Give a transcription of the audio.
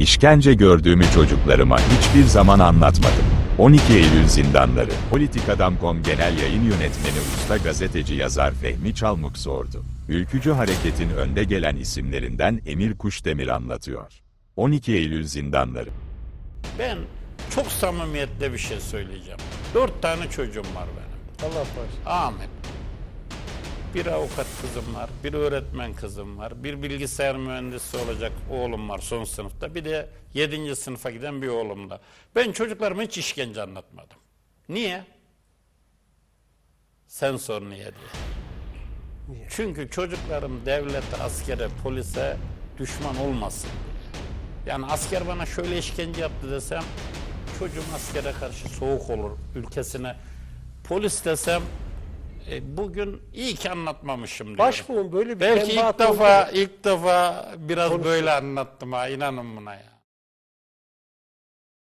İşkence gördüğümü çocuklarıma hiçbir zaman anlatmadım. 12 Eylül zindanları. Politikadam.com Genel Yayın Yönetmeni Usta Gazeteci yazar Fehmi Çalmuk sordu. Ülkücü hareketin önde gelen isimlerinden Emir Kuşdemir anlatıyor. 12 Eylül zindanları. Ben çok samimiyetle bir şey söyleyeceğim. Dört tane çocuğum var benim. Allah bağışlasın. Amin. Bir avukat kızım var, bir öğretmen kızım var, bir bilgisayar mühendisi olacak oğlum var son sınıfta, bir de yedinci sınıfa giden bir oğlum da. Ben çocuklarıma hiç işkence anlatmadım. Niye? Sen sor niye diye. Çünkü çocuklarım devlete, askere, polise düşman olmasın. Yani asker bana şöyle işkence yaptı desem çocuğum askere karşı soğuk olur ülkesine. Polis desem e, bugün iyi ki anlatmamışım diyorum. Başbuğun böyle bir Belki ilk defa oldu. ilk defa biraz böyle anlattım ha inanın buna ya.